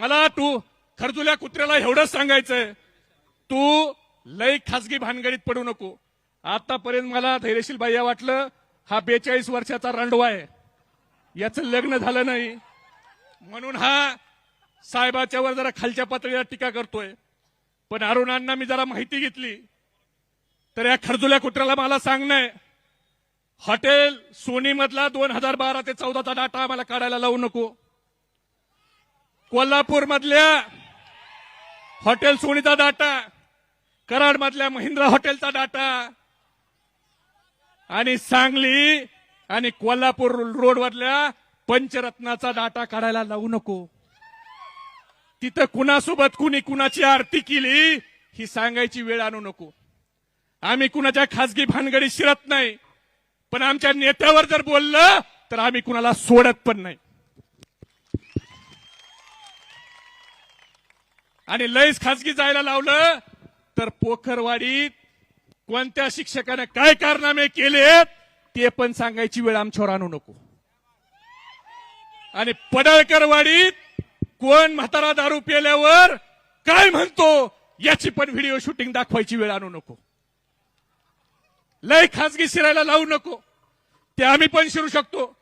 मला तू खरजुल्या कुत्र्याला एवढंच सांगायचंय. तू लय खासगी भानगडीत पडू नको. आतापर्यंत मला धैर्यशील बाह्य वाटलं हा बेचाळीस वर्षाचा रांडवा आहे. याचं लग्न झालं नाही. म्हणून हा साहेबाच्यावर जरा खालच्या पातळीला टीका करतोय. पण अरुणांना मी जरा माहिती घेतली. तर या खरजुल्या कुत्र्याला मला सांगणं हॉटेल सोनीमधला दोन हजार बारा ते चौदाचा डाटा आम्हाला काढायला लावू नको. कोल्हापूर मधल्या हॉटेल सोनीचा डाटा कराड मधल्या महिंद्रा हॉटेलचा डाटा आणि सांगली आणि कोल्हापूर रोडवरल्या पंचरत्नाचा डाटा काढायला लावू नको. तिथं कुणासोबत कुणी कुणाची आरती केली ही सांगायची वेळ आणू नको. आम्ही कुणाच्या खासगी भानगडी शिरत नाही पण आमच्या नेत्यावर जर बोललं तर आम्ही कुणाला सोडत पण नाही. आणि लयच खासगी जायला लावलं. तर पोखरवाडीत कोणत्या शिक्षकाने काय कारनामे केलेत ते पण सांगायची वेळ आमच्यावर आणू नको. आणि पडळकरवाडीत कोण म्हातारा दारू पेल्यावर काय म्हणतो याची पण व्हिडिओ शूटिंग दाखवायची वेळ आणू नको. लय खासगी शिरायला लावू नको. ते आम्ही पण शिरू शकतो.